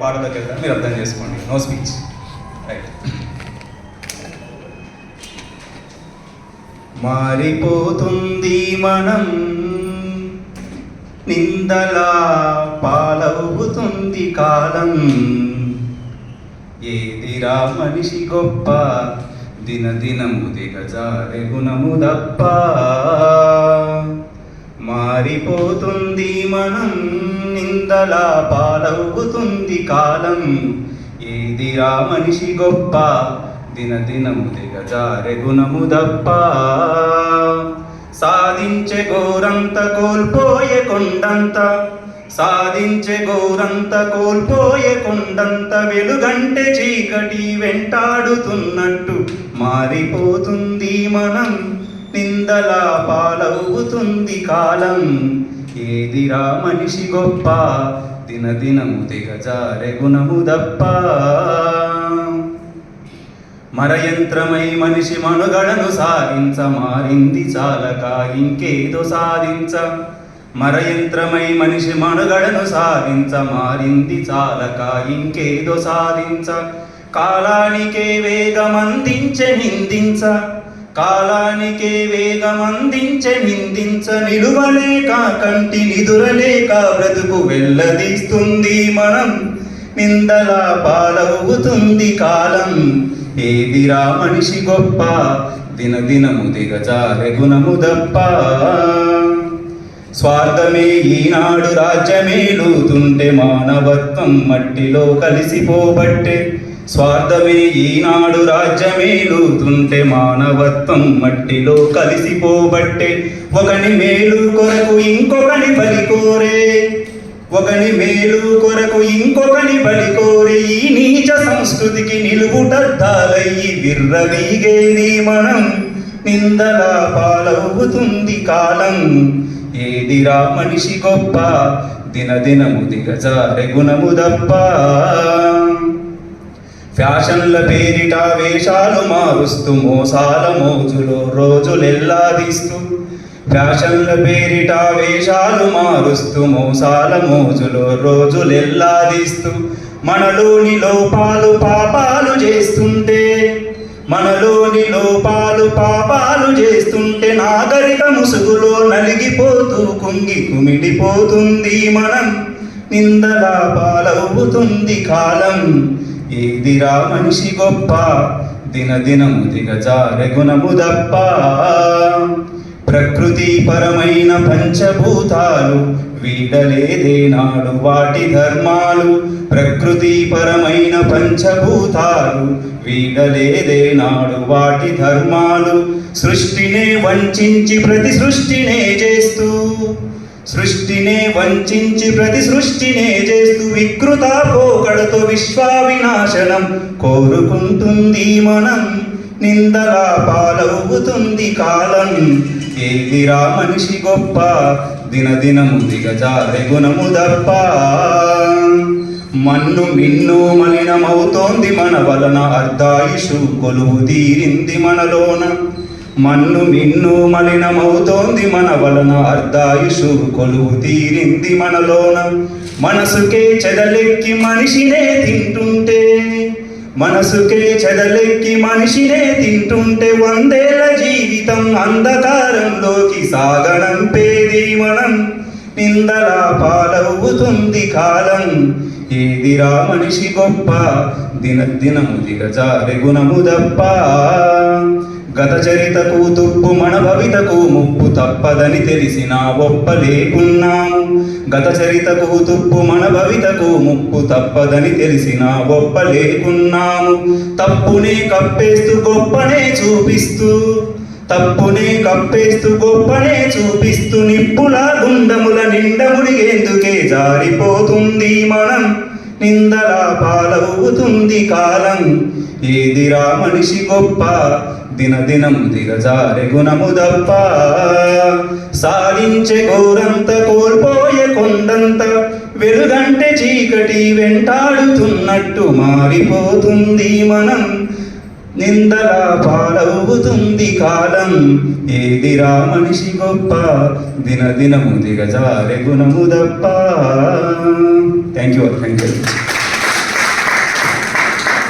పాటలోకి వెళ్తాను మీరు అర్థం చేసుకోండి. నో స్పీచ్ రైట్ మారిపోతుంది మనం. నిందలా పాలవుతుంది కాలం. ఏదిరా మనిషి గొప్ప? దినదినము దిగజారె గుణము దప్ప మారిపోతుంది మనం నిందలా పాలవుతుంది కాలం. ఏదిరా మనిషి గొప్ప? దినదినము దిగజారె గుణము దప్ప. సాధించే గోరంత కోల్పోయే కొండంత. సాధించే గోరంత కోల్పోయే కొండంత వెలుగంటే చీకటి వెంటాడుతున్నట్టు మారిపోతుంది మనం. నిందలా పాలవుతుంది కాలం ఏదిరా మనిషి గొప్ప? దినదినము దిగజారె గుణము దప్ప. మరయంత్రమై మనిషి మనుగడను సాధించ మారింది చాలక ఇంకేదో సాధించ. మరయంత్రమై మనిషి మనుగడను సాధించ మారింది చాలక ఇంకేదో సాధించ. కాలానికే వేగమందించ నిందించ. కాలానికే వేగమందించే నిందించ నిలువలేక కంటి నిదురలేక బ్రతుకు వెళ్ళదీస్తుంది మనం. నిందలా పాలవుతుంది కాలం. ఏదిరా మనిషి గొప్ప? దినదినము దిగజారె గుణము దప్ప. స్వార్థమే ఈనాడు రాజ్యమేలుతుంటే మానవత్వం మట్టిలో కలిసిపోబట్టే. స్వార్థమే ఈనాడు రాజ్యమేలుతుంటే మానవత్వం మట్టిలో కలిసిపోబట్టే. ఒకని మేలు కొరకు ఇంకొకని బలి కోరే. ఒకని మేలు కొరకు ఇంకొకని బలి కోరి. ఈ నీచ సంస్కృతికి నిలువుటద్దాలయ్యి విర్రవీగేది మనం. నిందలా పాలవుతుంది కాలం. ఏదిరా మనిషి గొప్ప? దినదినము దిగజారె గుణము దప్ప. ఫ్యాషన్ల పేరిట వేషాలు మారుస్తూ మోసాల మోజులో రోజులెల్లాదిస్తూ. ఫ్యాషన్ల పేరిట వేషాలు మారుస్తూ మోసాల మోజులో రోజులెల్లాదిస్తూ. మనలోని లోపాలు పాపాలు చేస్తుంటే మనలోని లోపాలు పాపాలు చేస్తుంటే నాగరిక ముసుగులో నలిగిపోతూ కుంగి కుమిడిపోతుంది మనం. నిందలా పాలవుతుంది కాలం. ఏదిరా మనిషి గొప్ప? దినదినము దిగజారె గుణము దప్ప. ప్రకృతి పరమైన పంచభూతాలు వీడలేదేనాడు వాటి ధర్మాలు. ప్రకృతి పరమైన పంచభూతాలు వీడలేదేనాడు వాటి ధర్మాలు. సృష్టినే వంచించి ప్రతి సృష్టినే చేస్తూ సృష్టినే వంచించి ప్రతి సృష్టినే చేస్తూ వికృత పోకడతో విశ్వావినాశనం కోరుకుంటుంది మనం. నిందలా పాలవుతుంది కాలం. ఏదిరా మనిషి గొప్ప? దినదినము దిగజారె గుణము దప్ప. మన్ను మిన్ను మలినమవుతోంది మన వలన అర్ధాయుషు కొలువు తీరింది మనలోన. మన్ను మిన్ను మలినమవుతోంది మన వలన అర్ధాయుషు కొలువు తీరింది మనలోన. మనసుకే చెదలెక్కి మనిషినే తింటుంటే మనసుకే చెదలెక్కి మనిషినే తింటుంటే వందేళ్ళ జీవితం అంధకారంలోకి సాగనంపేది మనం. నిందలా పాలవుతుంది కాలం ఏదిరా మనిషి గొప్ప? దినదినము దిగజారి గుణము దప్ప గత చరితకు తుప్పు మన భవితకు ముప్పు తప్పదని తెలిసిన ఒప్పలేకున్నాము గత చరితకు తుప్పు మన భవితకు ముప్పు తప్పదని తెలిసిన ఒప్పలేకున్నాము తప్పునే కప్పేస్తూ గొప్పనే చూపిస్తూ తప్పునే కప్పేస్తూ గొప్పనే చూపిస్తూ నిప్పుల గుండముల నిండ ఎందుకే జారిపోతుంది మనం? నిందలా పాలవుతుంది కాలం. ఏదిరా మనిషి గొప్ప? దినదినం దిగజారె గుణము దప్ప సాధించే గోరంత కోల్పోయే కొండంత వెలుగంటే చీకటి వెంటాడుతున్నట్టు మారిపోతుంది మనం. నిందల పాలవుతుంది కాలం. ఏదిరా మనిషి గొప్ప? దినదినము దిగజారె గుణము దప్ప థ్యాంక్ యూ థ్యాంక్ యూ